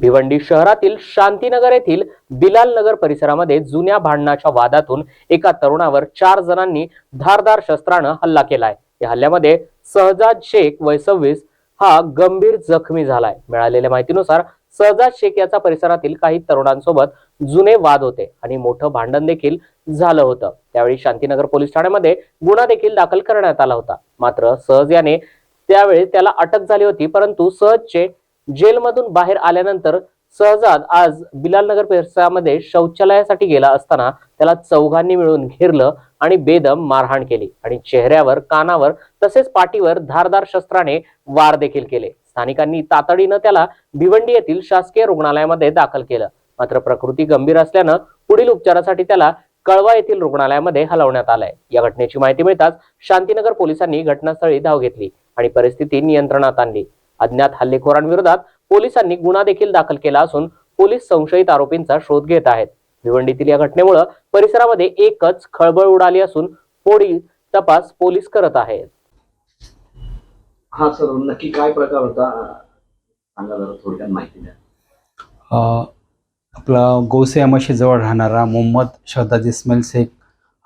भिवंडी शहरातील शांतीनगर येथील बिलाल नगर परिसरामध्ये जुन्या भांडणाच्या वादातून एका तरुणावर चार जणांनी धारदार शस्त्रानं हल्ला केलाय. या हल्ल्यामध्ये सहजाद शेख वय सव्वीस हा गंभीर जखमी झालाय. मिळालेल्या माहितीनुसार सहजाद शेख याचा परिसरातील काही तरुणांसोबत जुने वाद होते आणि मोठं भांडण देखील झालं होतं. त्यावेळी शांतीनगर पोलीस ठाण्यामध्ये गुन्हा देखील दाखल करण्यात आला होता. मात्र सहज याने त्यावेळी त्याला अटक झाली होती परंतु सहजचे जेलमधून बाहेर आल्यानंतर सहजाद आज बिलालनगर परिसरामध्ये शौचालयासाठी गेला असताना त्याला चौघांनी मिळून घेरलं आणि बेदम मारहाण केली आणि चेहऱ्यावर कानावर तसेच पाठीवर धारदार शस्त्राने वार देखील केले. स्थानिकांनी तातडीनं त्याला भिवंडी येथील शासकीय रुग्णालयामध्ये दाखल केलं. मात्र प्रकृती गंभीर असल्यानं पुढील उपचारासाठी त्याला कळवा येथील रुग्णालयामध्ये हलवण्यात आलंय. या घटनेची माहिती मिळताच शांतीनगर पोलिसांनी घटनास्थळी धाव घेतली आणि परिस्थिती नियंत्रणात आणली. अज्ञात हल्लेखोरांविरोधात पोलिसांनी गुन्हा देखील दाखल केला असून पोलीस संशयित आरोपींचा शोध घेत आहेत. भिवंडीतील या घटनेमुळे परिसरामध्ये एकच खळबळ उडाली असून पुढील तपास पोलीस करत आहेत. हा सर नक्की काय प्रकार होता? सांगा जरा थोडक्यात माहिती द्या. अ, आपला गौसे अमाशी जवळ राहणारा मोहम्मद शहदाद इस्माईल शेख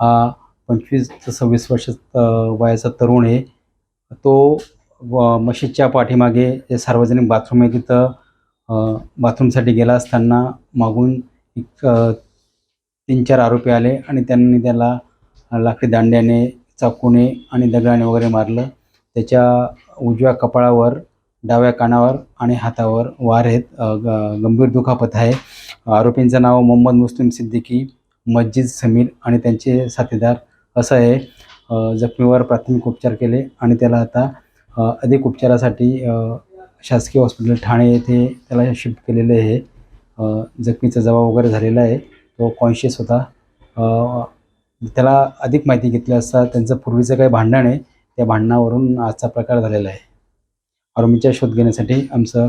हा पंचवीस ते सव्वीस वर्ष अ, वयाचा तरुण आहे. तो व मशीदच्या पाठीमागे जे सार्वजनिक बाथरूम आहे तिथं बाथरूमसाठी गेला असताना मागून एक तीन चार आरोपी आले आणि त्यांनी त्याला लाकडी दांड्याने चाकूने आणि दगडाने वगैरे मारलं. त्याच्या उजव्या कपाळावर डाव्या कानावर आणि हातावर वार आहेत. ग- गंभीर दुखापत आहे. आरोपींचं नाव मोहम्मद मुस्लिम सिद्दीकी मस्जिद समीर आणि त्यांचे साथीदार असं आहे. जखमीवर प्राथमिक उपचार केले आणि त्याला आता अधिक उपचारासाठी शासकीय हॉस्पिटल ठाणे येथे त्याला शिफ्ट केलेले आहे. जखमीचा जबाब वगैरे झालेला आहे. तो कॉन्शियस होता. त्याला अधिक माहिती घेतली असता त्यांचं पूर्वीचं काही भांडण आहे त्या भांडणावरून आजचा प्रकार झालेला आहे. आरोपीचा शोध घेण्यासाठी आमचं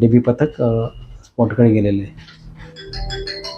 डी बी पथक स्पॉटकडे गेलेलं आहे.